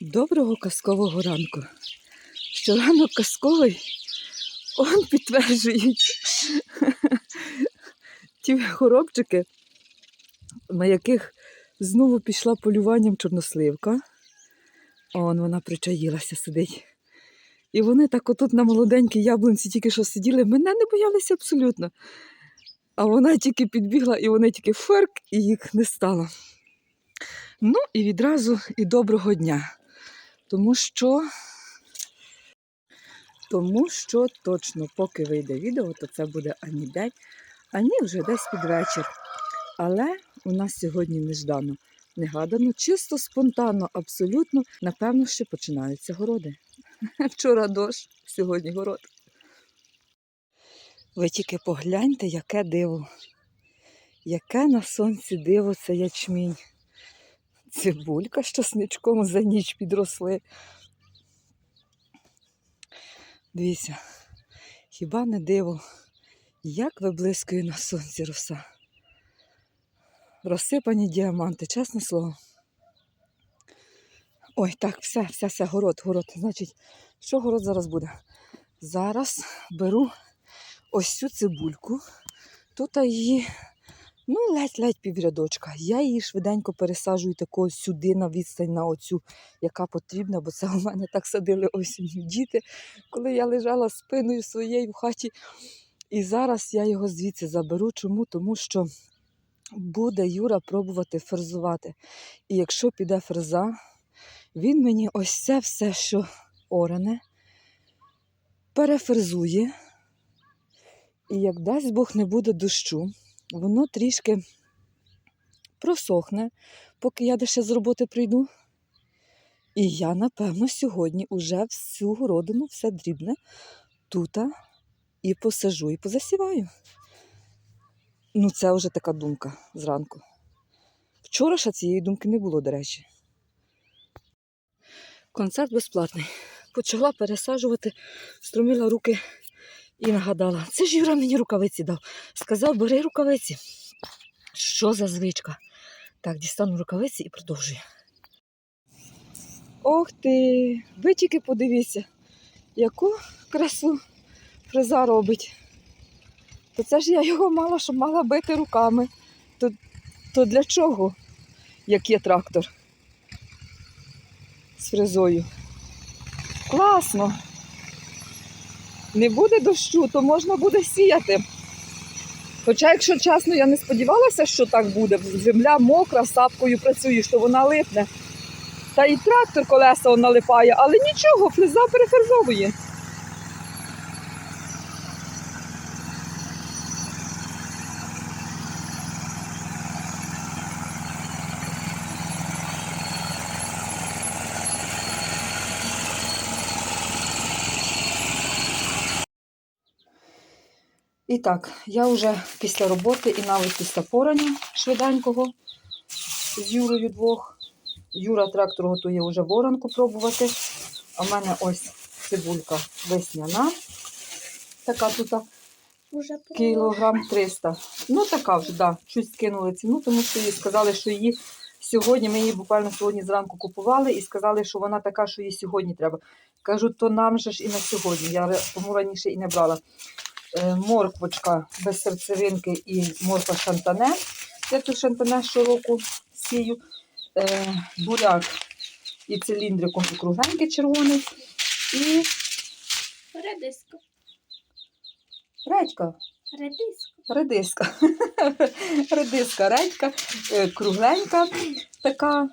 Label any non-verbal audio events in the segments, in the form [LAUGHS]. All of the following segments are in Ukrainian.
Доброго казкового ранку. Що ранок казковий, он підтверджують [LAUGHS] ті хоробчики, на яких знову пішла полюванням чорносливка. Он вона причаїлася, сидить. І вони так отут на молоденькій яблунці тільки що сиділи, мене не боялися абсолютно. А вона тільки підбігла, і вони тільки ферк, і їх не стало. Ну і відразу і доброго дня. Тому що, тому що точно, поки вийде відео, то це буде ані день, ані вже десь під вечір. Але у нас сьогодні неждано, негадано, чисто спонтанно, абсолютно, напевно, ще починаються городи. [LAUGHS] Вчора дощ, сьогодні город. Ви тільки погляньте, яке диво. Яке на сонці диво це ячмінь. Цибулька з часничком за ніч підросли. Дивіться, хіба не диво, як виблискує на сонці роса. Розсипані діаманти, чесне слово. Ой, так, все, все, все, город, город. Значить, що город зараз буде? Зараз беру ось цю цибульку. Тут її Ну, ледь-ледь піврядочка. Я її швиденько пересаджую тако сюди на відстань на оцю, яка потрібна, бо це [LAUGHS] у мене так садили осінню діти, коли я лежала спиною своєю в хаті. І зараз я його звідси заберу. Чому? Тому що буде Юра пробувати фрезувати. І якщо піде фреза, він мені ось це все, що оране, перефрезує. І як дасть Бог не буде дощу, воно трішки просохне, поки я ще з роботи прийду. І я, напевно, сьогодні уже всю городину, все дрібне, тута і посажу, і позасіваю. Ну, це вже така думка зранку. Вчора ще цієї думки не було, до речі. Концерт безплатний. Почала пересаджувати, струмила руки і нагадала, це ж Юра мені рукавиці дав. Сказав, бери рукавиці. Що за звичка? Так, дістану рукавиці і продовжую. Ох ти! Ви тільки подивіться, яку красу фреза робить. То це ж я його мала, щоб мала бити руками. То, то для чого, як є трактор з фрезою? Класно! Не буде дощу, то можна буде сіяти. Хоча, якщо чесно, я не сподівалася, що так буде. Земля мокра, сапкою працюєш, то вона липне. Та і трактор колеса налипає, але нічого, фреза перефрезовує. І так, я вже після роботи і навіть після порання швиденького з Юрою двох. Юра трактор готує вже воронку пробувати. А в мене ось цибулька весняна. Така тут кілограм 300. Ну, така вже, да, чуть скинули ціну, тому що їй сказали, що її сьогодні, ми її буквально сьогодні зранку купували і сказали, що вона така, що її сьогодні треба. Кажу, то нам же ж і на сьогодні. Я тому раніше і не брала. Е, морквочка без серцевинки і морква шантане. Я тут шантане щороку сію. Е, буряк і циліндриком і кругленький червоний. І Редиска. редька. Редиска. Редиска. [LAUGHS] Редиска, редька, е, кругленька така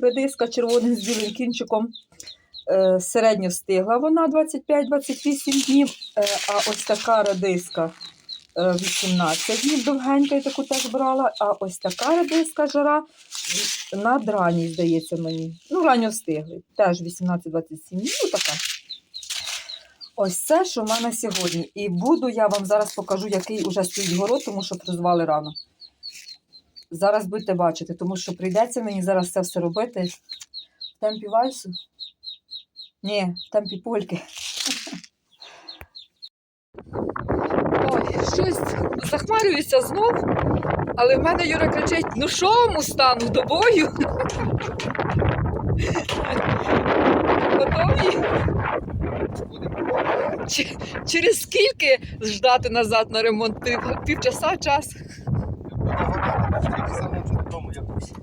редиска червоним з білим кінчиком. Е, Середньо встигла вона 25-28 днів, е, а ось така редиска е, 18 днів довгенька, я таку теж брала, а ось така редиска жара над ранній, здається мені. Ну, ранньо встигли. Теж 18-27 днів, ну така. Ось це, що в мене сьогодні. І буду я вам зараз покажу, який уже стоїть город, тому що призвали рано. Зараз будете бачити, тому що прийдеться мені зараз це все робити в темпі вальсу. Ні, там піпольки. Ой, щось захмарююся знов, але в мене Юра кричить: ну що му стану до бою? Готові? Через скільки ждати назад на ремонт? Пів, півчаса час.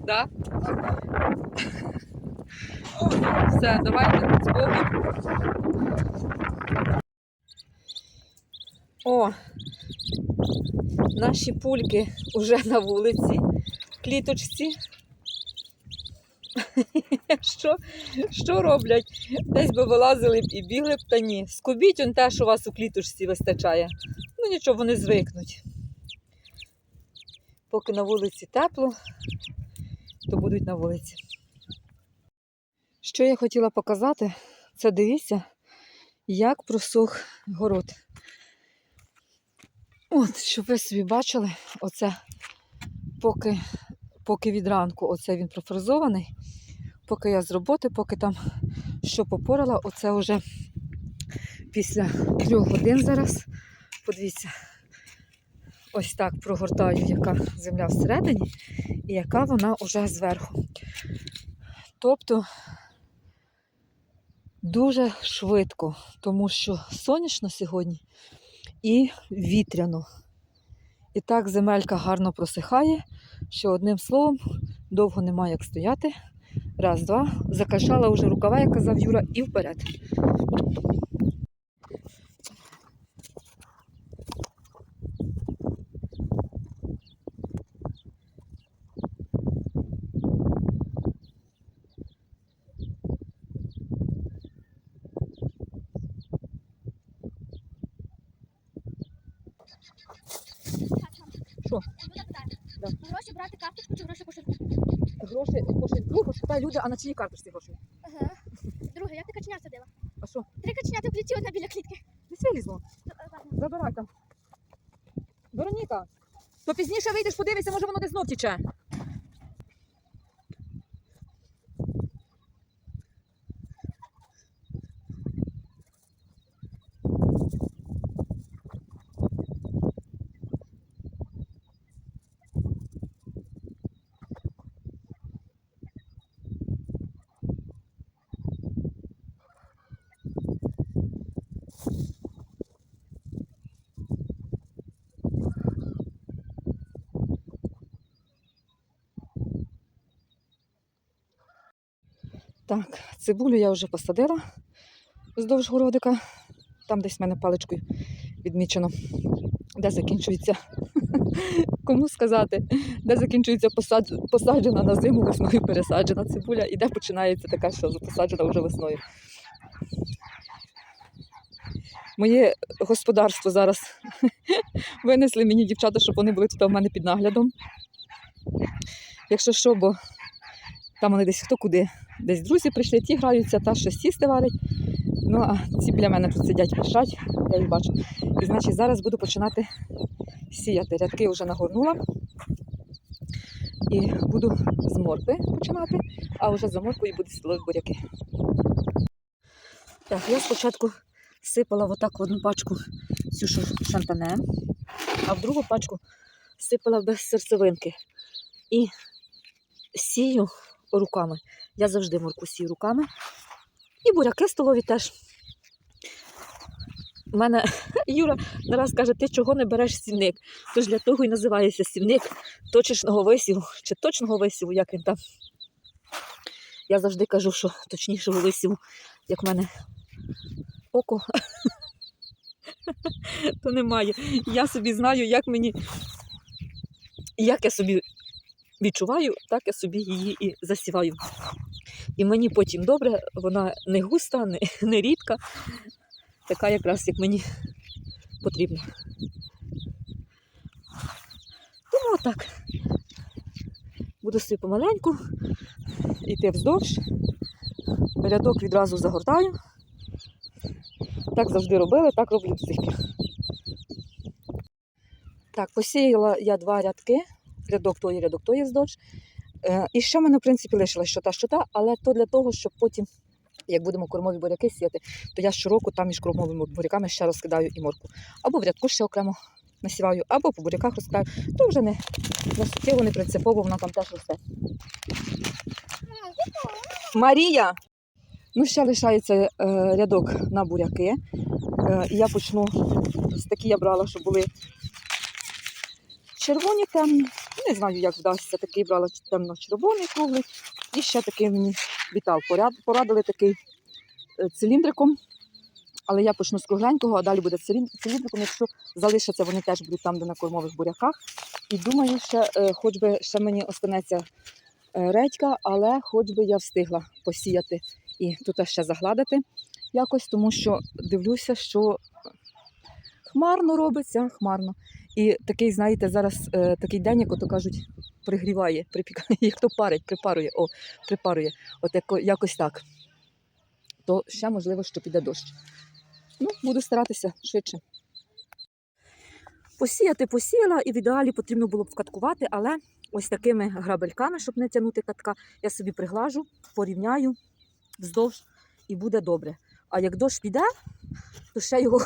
Так? Да? Все, давайте з. О, наші пульки вже на вулиці, кліточці. [LAUGHS] Що, що роблять? Десь би вилазили б і бігли б, та ні. Скубіть он те, що у вас у кліточці вистачає. Ну нічого, вони звикнуть. Поки на вулиці тепло, то будуть на вулиці. Що я хотіла показати, це дивіться, як просох город. От, щоб ви собі бачили, оце поки, поки від ранку оце він профризований, поки я з роботи, поки там що попорала, оце вже після трьох годин зараз. Подивіться, ось так прогортаю, яка земля всередині і яка вона вже зверху. Тобто дуже швидко, тому що сонячно сьогодні і вітряно. І так земелька гарно просихає, що одним словом довго нема як стояти. Раз, два. Закашала вже рукава, як казав Юра, і вперед. Що? Да. Гроші брати карточку чи гроші кошельку? Гроші кошельку, спитай люди, а на чиї карточці гроші? Ага. Друге, як ти каченя садила? А що? Три каченята в клітці, одна біля клітки. Не вилізло. Забирай там. Вероніка, то пізніше вийдеш, подивися, може воно десь знов тіче. Так, цибулю я вже посадила вздовж городика. Там десь в мене паличкою відмічено, де закінчується. [LAUGHS] Кому сказати, де закінчується посад... посаджена на зиму, весною пересаджена цибуля, і де починається така, що посаджена вже весною. Моє господарство зараз [LAUGHS] винесли мені дівчата, щоб вони були тут у мене під наглядом. Якщо що, бо там вони десь хто куди. Десь друзі прийшли, ті граються, та щось сісти варять. Ну, а ці біля мене тут сидять, пишать, я їх бачу. І значить, зараз буду починати сіяти. Рядки вже нагорнула. І буду з моркви починати, а вже за морквою буду сідати буряки. Так, я спочатку сипала в отак в одну пачку цю шантане, а в другу пачку сипала без серцевинки. І сію руками. Я завжди морку сію руками. І буряки столові теж. У мене [LAUGHS] Юра нараз каже, ти чого не береш сівник? Тож для того і називається сівник точечного висіву чи точного висіву, як він там. Я завжди кажу, що точнішого висіву, як в мене око, [LAUGHS] то немає. Я собі знаю, як мені, як я собі відчуваю, так я собі її і засіваю. І мені потім добре, вона не густа, не, [LAUGHS] не рідка, така якраз як мені потрібно. Тому так. Буду собі помаленьку йти вздовж. Рядок відразу загортаю. Так завжди робили, так роблю до. Так, посіяла я два рядки рядок тої, рядок тої вздовж. Е, І ще мене, в принципі, лишилась що та, що та, але то для того, щоб потім, як будемо кормові буряки сіяти, то я щороку там між кормовими буряками ще розкидаю і морку. Або в рядку ще окремо насіваю, або по буряках розкидаю. То вже не, суттєво, не принципово, вона там теж росте. Марія! Ну, ще лишається е, рядок на буряки. Е, я почну з такі я брала, що були червоні темні. Не знаю, як вдасться. Такий брала темно-червоний круглий. І ще такий мені вітал. Порадили такий е, циліндриком. Але я почну з кругленького, а далі буде циліндриком. Якщо залишаться, вони теж будуть там, де на кормових буряках. І думаю, ще, е, хоч би ще мені останеться е, редька, але хоч би я встигла посіяти і тут ще загладити якось, тому що дивлюся, що хмарно робиться, хмарно. І такий, знаєте, зараз е, такий день, як ото кажуть, пригріває, припікає, [LAUGHS] як то парить, припарує, о, припарує. От яко, якось так. То ще можливо, що піде дощ. Ну, буду старатися швидше. Посіяти посіяла, і в ідеалі потрібно було б вкаткувати, але ось такими грабельками, щоб не тягнути катка, я собі приглажу, порівняю вздовж і буде добре. А як дощ піде, то ще його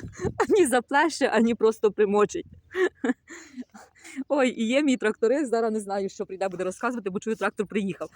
[LAUGHS] ані заплеше, ані просто примочить. Ой, і є мій тракторист, зараз не знаю, що прийде, буде розказувати, бо чую, трактор приїхав.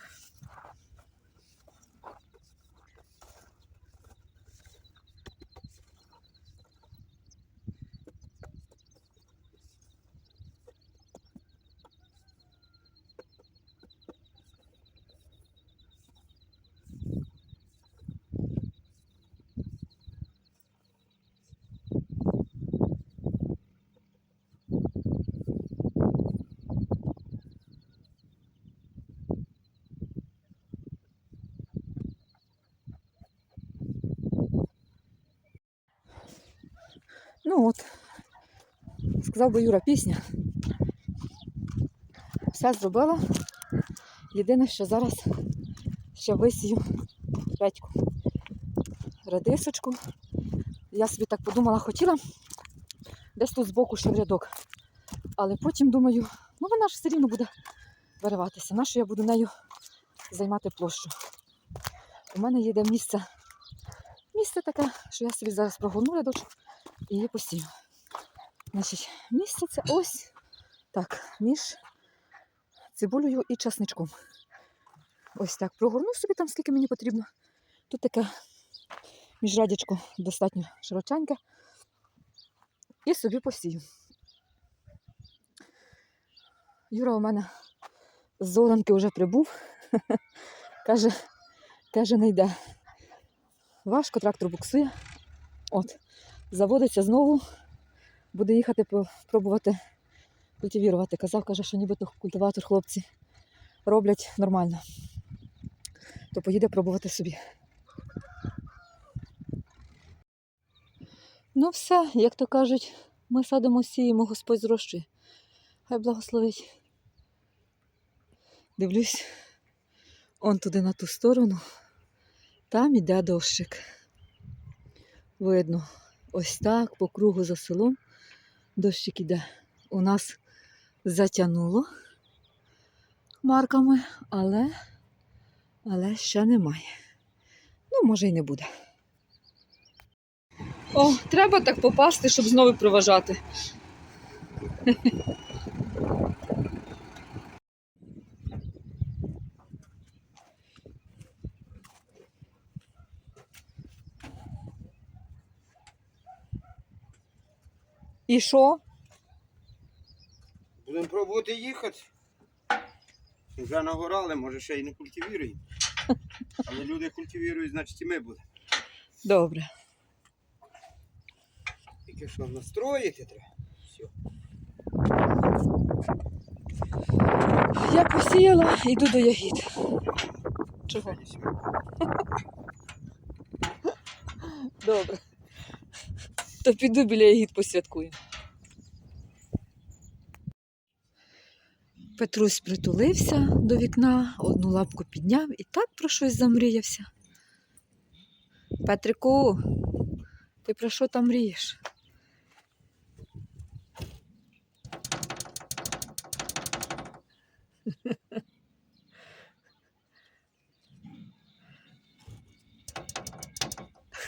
Ну от, сказав би Юра, пісня. Все зробила. Єдине, що зараз ще висію редьку. Редисочку. Я собі так подумала, хотіла десь тут збоку ще в рядок. Але потім думаю, ну вона ж все рівно буде вириватися. Нащо я буду нею займати площу? У мене є де місце. Місце таке, що я собі зараз прогорну рядочок її посію. Значить, місце це ось так, між цибулею і часничком. Ось так. Прогорну собі там, скільки мені потрібно. Тут таке міжрадячко достатньо широченьке. І собі посію. Юра у мене з Зоранки вже прибув. [LAUGHS] каже, каже, не йде. Важко трактор буксує. От, заводиться знову, буде їхати пробувати культивірувати. Казав, каже, що нібито культиватор хлопці роблять нормально. То поїде пробувати собі. Ну, все, як то кажуть, ми садимо, сіємо, Господь зрощує. Хай благословить. Дивлюсь, он туди на ту сторону. Там іде дощик. Видно, ось так по кругу за селом дощик іде. У нас затягнуло хмарками, але, але ще немає. Ну, може, й не буде. О, треба так попасти, щоб знову проважати. І що? Будемо пробувати їхати. Вже нагорали, може ще й не культивіруємо. Але люди культивірують, значить і ми будемо. Добре. Тільки що настроїти треба. Все. Я посіяла, йду до ягід. Чого? Добре то піду біля ягід посвяткую. Петрусь притулився до вікна, одну лапку підняв і так про щось замріявся. Петрику, ти про що там мрієш?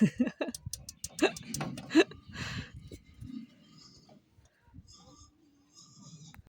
[LAUGHS]